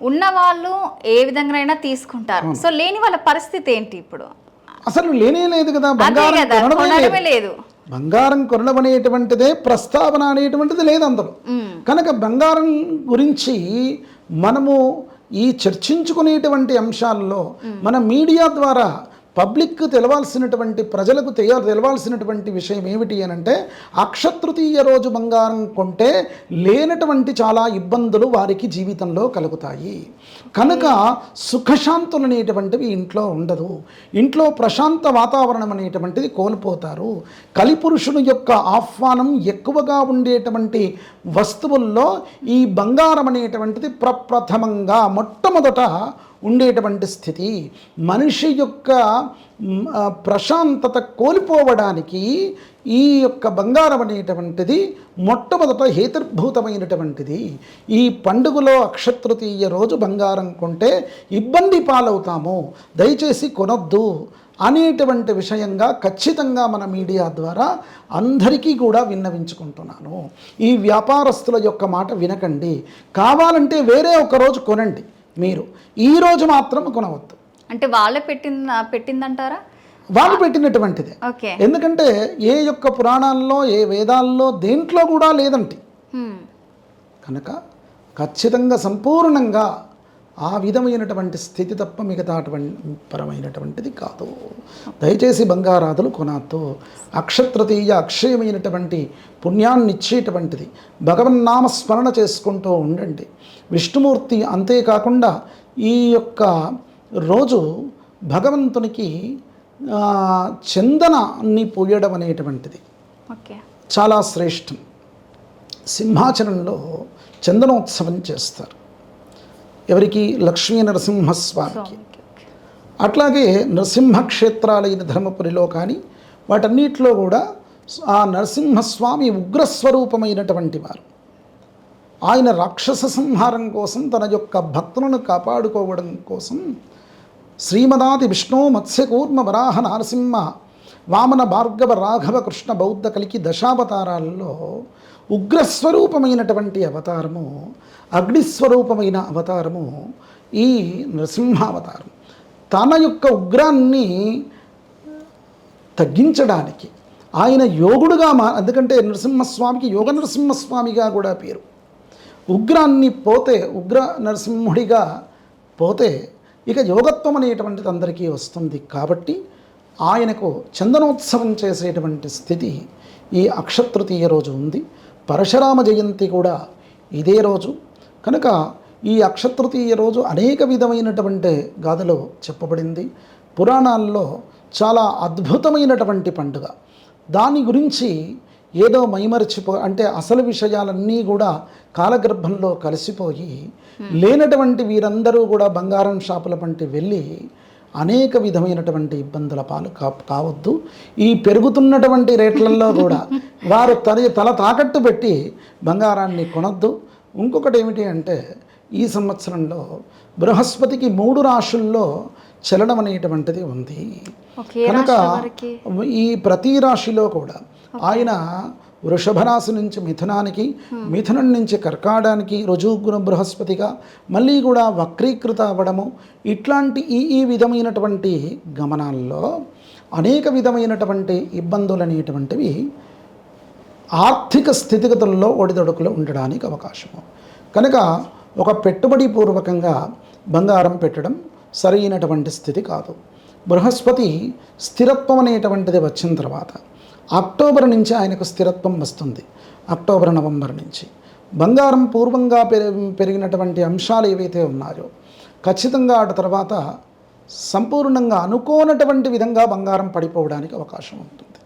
ఉన్న వాళ్ళు ఏ విధంగానైనా తీసుకుంటారు. సో లేని వాళ్ళ పరిస్థితి ఏంటి ఇప్పుడు? అసలు లేనే లేదు కదా బంగారం లేదు. బంగారం కొనడం అనేటువంటిదే ప్రస్తావన అనేటువంటిది లేదు మ్మ్. కనుక బంగారం గురించి మనము ఈ చర్చించుకునేటువంటి అంశాల్లో మన మీడియా ద్వారా పబ్లిక్ తెలవాల్సినటువంటి ప్రజలకు తెయ తెలవాల్సినటువంటి విషయం ఏమిటి అని అంటే అక్షతృతీయ రోజు బంగారం కొంటే లేనటువంటి చాలా ఇబ్బందులు వారికి జీవితంలో కలుగుతాయి. కనుక సుఖశాంతులు అనేటువంటివి ఇంట్లో ఉండదు. ఇంట్లో ప్రశాంత వాతావరణం అనేటువంటిది కోల్పోతారు. కలిపురుషుని యొక్క ఆహ్వానం ఎక్కువగా ఉండేటువంటి వస్తువుల్లో ఈ బంగారం అనేటువంటిది ప్రప్రథమంగా మొట్టమొదట ఉండేటువంటి స్థితి. మనిషి యొక్క ప్రశాంతత కోల్పోవడానికి ఈ యొక్క బంగారం అనేటువంటిది మొట్టమొదట హేతుర్భూతమైనటువంటిది. ఈ పండుగలో అక్షతృతీయ రోజు బంగారం కొంటే ఇబ్బంది పాలవుతాము. దయచేసి కొనొద్దు అనేటువంటి విషయంగా ఖచ్చితంగా మన మీడియా ద్వారా అందరికీ కూడా విన్నవించుకుంటున్నాను. ఈ వ్యాపారస్తుల యొక్క మాట వినకండి. కావాలంటే వేరే ఒక రోజు కొనండి. మీరు. ఈ రోజు మాత్రం కొనవద్దు. అంటే వాళ్ళే పెట్టింది పెట్టిందంటారా? వాళ్ళు పెట్టినటువంటిదే. ఎందుకంటే ఏ యొక్క పురాణాల్లో ఏ వేదాల్లో దేంట్లో కూడా లేదంటి. కనుక ఖచ్చితంగా సంపూర్ణంగా ఆ విధమైనటువంటి స్థితి తప్ప మిగతా పరమైనటువంటిది కాదు. దయచేసి బంగారాదులు కొనద్దు అక్షతృతీయ అక్షయమైనటువంటి పుణ్యాన్ని ఇచ్చేటువంటిది భగవన్నామ స్మరణ చేసుకుంటూ ఉండండి. విష్ణుమూర్తి అంతేకాకుండా ఈ యొక్క రోజు భగవంతునికి చందనాన్ని పూయడం అనేటువంటిది. ఓకే. చాలా శ్రేష్టం. సింహాచలంలో చందనోత్సవం చేస్తారు. ఎవరికి? లక్ష్మీ నరసింహస్వామికి. అట్లాగే నరసింహ క్షేత్రాలైన ధర్మపురిలో కానీ వాటన్నిటిలో కూడా ఆ నరసింహస్వామి ఉగ్రస్వరూపమైనటువంటి వారు. ఆయన రాక్షస సంహారం కోసం తన యొక్క భక్తులను కాపాడుకోవడం కోసం శ్రీమదాది విష్ణు మత్స్యకూర్మ వరాహ నారసింహ వామన భార్గవ రాఘవ కృష్ణ బౌద్ధ కలికి దశావతారాల్లో ఉగ్రస్వరూపమైనటువంటి అవతారము అగ్నిస్వరూపమైన అవతారము ఈ నరసింహావతారం తన యొక్క ఉగ్రాన్ని తగ్గించడానికి ఆయన యోగుడుగా మా ఎందుకంటే నరసింహస్వామికి యోగ నరసింహస్వామిగా కూడా పేరు. ఉగ్రాన్ని పోతే ఉగ్ర నరసింహుడిగా పోతే ఇక యోగత్వం అనేటువంటిది అందరికీ వస్తుంది కాబట్టి ఆయనకు చందనోత్సవం చేసేటువంటి స్థితి ఈ అక్షతృతీయ రోజు ఉంది. పరశురామ జయంతి కూడా ఇదే రోజు. కనుక ఈ అక్షతృతీయ రోజు అనేక విధమైనటువంటి గాథలో చెప్పబడింది. పురాణాల్లో చాలా అద్భుతమైనటువంటి పండుగ. దాని గురించి ఏదో మైమరిచిపో అంటే అసలు విషయాలన్నీ కూడా కాలగర్భంలో కలిసిపోయి లేనటువంటి వీరందరూ కూడా బంగారం షాపుల వంటి వెళ్ళి అనేక విధమైనటువంటి ఇబ్బందుల పాలు కా కావద్దు. ఈ పెరుగుతున్నటువంటి రేట్లలో కూడా వారు తన తల తాకట్టు పెట్టి బంగారాన్ని కొనొద్దు. ఇంకొకటి ఏమిటి అంటే ఈ సంవత్సరంలో బృహస్పతికి మూడు రాశుల్లో చలనం అనేటువంటిది ఉంది. కనుక ఈ ప్రతి రాశిలో కూడా ఆయన వృషభ రాశి నుంచి మిథునానికి మిథునం నుంచి కర్కాడానికి రుజుగుణ బృహస్పతిగా మళ్ళీ కూడా వక్రీకృత అవ్వడము ఇట్లాంటి ఈ ఈ విధమైనటువంటి గమనాల్లో అనేక విధమైనటువంటి ఇబ్బందులు అనేటువంటివి ఆర్థిక స్థితిగతుల్లో ఒడిదొడుకులు ఉండడానికి అవకాశము. కనుక ఒక పెట్టుబడి పూర్వకంగా బంగారం పెట్టడం సరైనటువంటి స్థితి కాదు. బృహస్పతి స్థిరత్వం అనేటువంటిది వచ్చిన తర్వాత అక్టోబర్ నుంచి ఆయనకు స్థిరత్వం వస్తుంది. అక్టోబర్ నవంబర్ నుంచి. బంగారం పూర్వంగా పెరి పెరిగినటువంటి అంశాలు ఏవైతే ఉన్నాయో ఖచ్చితంగా అటు తర్వాత సంపూర్ణంగా అనుకోనటువంటి విధంగా బంగారం పడిపోవడానికి అవకాశం ఉంటుంది.